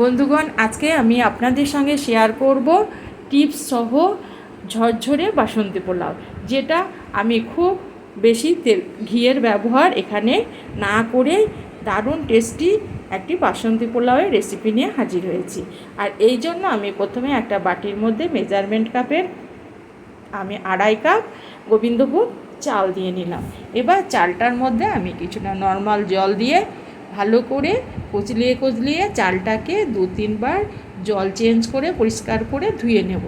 বন্ধুগণ, আজকে আমি আপনাদের সঙ্গে শেয়ার করব টিপস সহ ঝরঝরে বাসন্তী পোলাও, যেটা আমি খুব বেশি তেল, ঘিয়ের ব্যবহার এখানে না করে দারুণ টেস্টি একটি বাসন্তী পোলাওয়ের রেসিপি নিয়ে হাজির হয়েছি। আর এই জন্য আমি প্রথমে একটা বাটির মধ্যে মেজারমেন্ট কাপের আমি আড়াই কাপ গোবিন্দভোগ চাল দিয়ে নিলাম। এবার চালটার মধ্যে আমি কিছুটা নর্মাল জল দিয়ে ভালো করে কচলিয়ে কচলিয়ে চালটাকে দু তিনবার জল চেঞ্জ করে পরিষ্কার করে ধুয়ে নেব।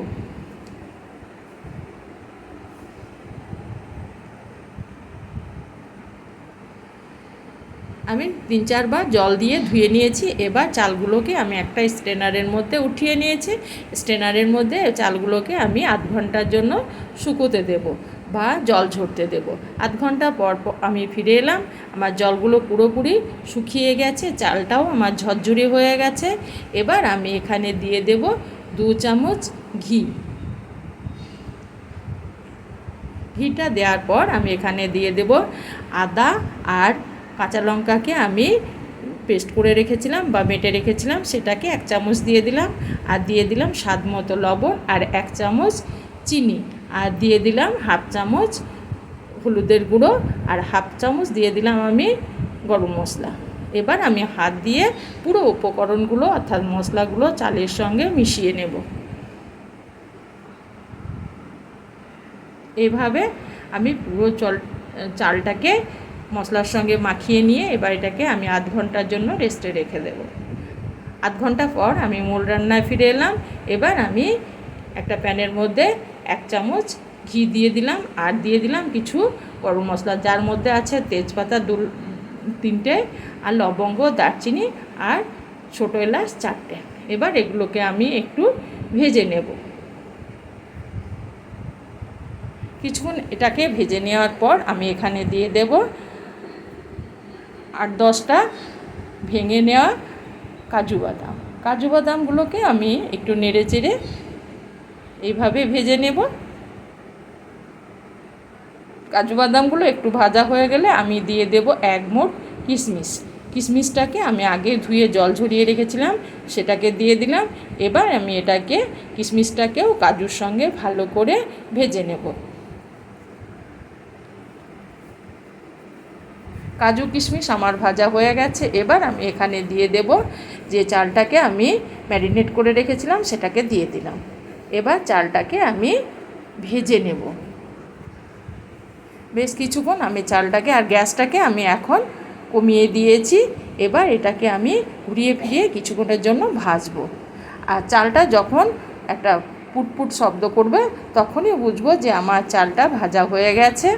আমি তিন চারবার জল দিয়ে ধুয়ে নিয়েছি, এবার চালগুলোকে আমি একটা স্ট্রেনারের মধ্যে উঠিয়ে নিয়েছি। স্ট্রেনারের মধ্যে চালগুলোকে আমি আধ ঘণ্টার জন্য শুকোতে দেব। বা জল ঝরতে দেব। আধ ঘণ্টা পর আমি ফিরে এলাম, আমার জলগুলো পুরোপুরি শুকিয়ে গেছে, চালটাও আমার ঝরঝরে হয়ে গেছে। এবার আমি এখানে দিয়ে দেব দু চামচ ঘি। ঘিটা দেওয়ার পর আমি এখানে দিয়ে দেব আদা আর কাঁচা লঙ্কাকে আমি পেস্ট করে রেখেছিলাম বা বেটে রেখেছিলাম, সেটাকে এক চামচ দিয়ে দিলাম। আর দিয়ে দিলাম স্বাদ মতো লবণ আর এক চামচ চিনি। আর দিয়ে দিলাম হাফ চামচ হলুদের গুঁড়ো আর হাফ চামচ দিয়ে দিলাম আমি গরম মশলা। এবার আমি হাত দিয়ে পুরো উপকরণগুলো অর্থাৎ মশলাগুলো চালের সঙ্গে মিশিয়ে নেব। এভাবে আমি পুরো চল, চালটাকে মশলার সঙ্গে মাখিয়ে নিয়ে এবার এটাকে আমি আধ ঘণ্টার জন্য রেস্টে রেখে দেব। আধ ঘণ্টা পর আমি মূল রান্নায় ফিরে এলাম। এবার আমি একটা প্যানের মধ্যে এক চামচ ঘি দিয়ে দিলাম আর দিয়ে দিলাম কিছু গরম মশলা, যার মধ্যে আছে তেজপাতা দু তিনটে আর লবঙ্গ, দারচিনি আর ছোটো এলাচ চারটে। এবার এগুলোকে আমি একটু ভেজে নেব। কিছুক্ষণ এটাকে ভেজে নেওয়ার পর আমি এখানে দিয়ে দেব আট দশটা ভেঙে নেওয়া কাজু বাদাম। কাজু বাদামগুলোকে আমি একটু নেড়ে চেড়ে এইভাবে ভেজে নেব। কাজু বাদামগুলো একটু ভাজা হয়ে গেলে আমি দিয়ে দেব এক মোট কিশমিশ। কিশমিশটাকে আমি আগে ধুয়ে জল ঝরিয়ে রেখেছিলাম, সেটাকে দিয়ে দিলাম। এবার আমি এটাকে কিশমিশটাকেও কাজুর সঙ্গে ভালো করে ভেজে নেব। কাজু কিশমিশ আমার ভাজা হয়ে গেছে। এবার আমি এখানে দিয়ে দেব যে চালটাকে আমি ম্যারিনেট করে রেখেছিলাম, সেটাকে দিয়ে দিলাম। এবার চালটাকে আমি ভেজে নেব। বেশ কিছুক্ষণ আমি চালটাকে আর গ্যাসটাকে আমি এখন কমিয়ে দিয়েছি। এবার এটাকে আমি ঘুরিয়ে ফিরিয়ে কিছুক্ষণের জন্য ভাজবো। আর চালটা যখন একটা পুটপুট শব্দ করবে, তখনই বুঝব যে আমার চালটা ভাজা হয়ে গেছে।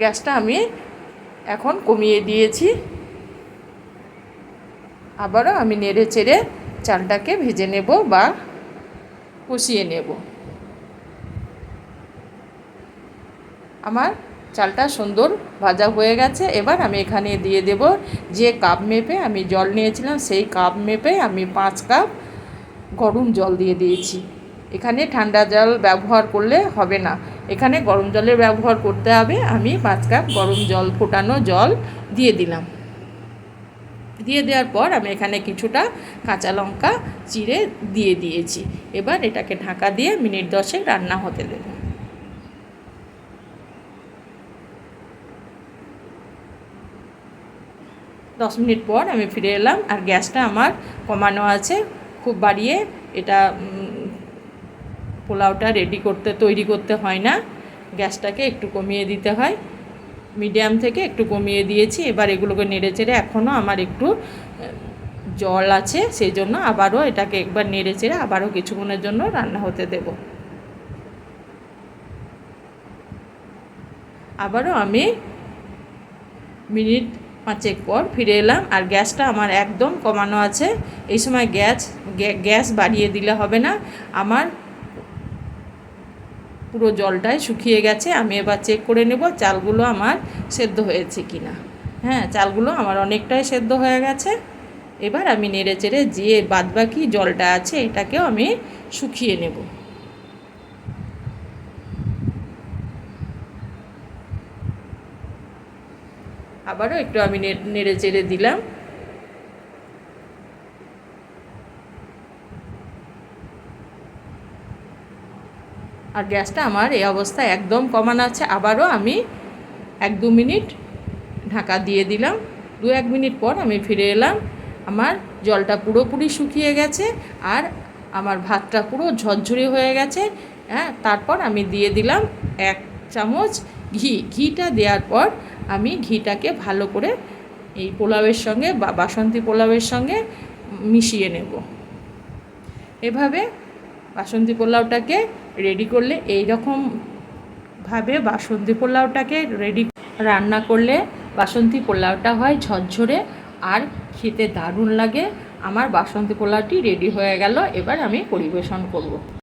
গ্যাসটা আমি এখন কমিয়ে দিয়েছি। আবারও আমি নেড়ে চেড়ে চালটাকে ভেজে নেব বা কষিয়ে নেব। আমার চালটা সুন্দর ভাজা হয়ে গেছে। এবার আমি এখানে দিয়ে দেব যে কাপ মেপে আমি জল নিয়েছিলাম, সেই কাপ মেপে আমি পাঁচ কাপ গরম জল দিয়ে দিয়েছি। এখানে ঠান্ডা জল ব্যবহার করলে হবে না। এখানে গরম জলের ব্যবহার করতে হবে। আমি পাঁচ কাপ গরম জল, ফোটানো জল দিয়ে দিলাম। দিয়ে দেওয়ার পর আমি এখানে কিছুটা কাঁচা লঙ্কা চিড়ে দিয়ে দিয়েছি। এবার এটাকে ঢাকা দিয়ে মিনিট দশেক রান্না হতে দেব। দশ মিনিট পর আমি ফিরে এলাম আর গ্যাসটা আমার কমানো আছে। খুব বাড়িয়ে এটা পোলাওটা রেডি করতে, তৈরি করতে হয় না। গ্যাসটাকে একটু কমিয়ে দিতে হয়। মিডিয়াম থেকে একটু কমিয়ে দিয়েছি। এবার এগুলোকে নেড়ে চেড়ে এখনও আমার একটু জল আছে, সেই জন্য আবারও এটাকে একবার নেড়ে চেড়ে আবারও কিছুক্ষণের জন্য রান্না হতে দেব। আবারও আমি মিনিট পাঁচেক পর ফিরে এলাম আর গ্যাসটা আমার একদম কমানো আছে। এই সময় গ্যাস গ্যাস বাড়িয়ে দিলে হবে না। আমার পুরো জলটাই শুকিয়ে গেছে, আমি এবার চেক করে নেব চালগুলো আমার সেদ্ধ হয়েছে কি না হ্যাঁ চালগুলো আমার অনেকটাই সেদ্ধ হয়ে গেছে। এবার আমি নেড়ে চেড়ে যে বাদবাকি জলটা আছে এটাকেও আমি শুকিয়ে নেব। আবারও একটু আমি নেড়ে চেড়ে দিলাম। আর গ্যাসটা আমার এই অবস্থা একদম কমানো আছে। আবারও আমি এক দু মিনিট ঢাকা দিয়ে দিলাম। দু এক মিনিট পর আমি ফিরে এলাম। আমার জলটা পুরোপুরি শুকিয়ে গেছে আর আমার ভাতটা পুরো ঝরঝরে হয়ে গেছে। হ্যাঁ তারপর আমি দিয়ে দিলাম এক চামচ ঘি। ঘিটা দেওয়ার পর আমি ঘিটাকে ভালো করে এই পোলাওয়ের সঙ্গে বা বাসন্তী পোলাওয়ের সঙ্গে মিশিয়ে নেব। এভাবে বাসন্তী পোলাওটাকে রেডি করলে এই ভাবে বাসন্তী পোলাওটাকে রেডি রান্না করলে বাসন্তী পোলাওটা হয় ঝরঝরে আর খেতে দারুণ লাগে। আমার বাসন্তী পোলাওটি রেডি হয়ে গেল। এবার আমি পরিবেশন করব।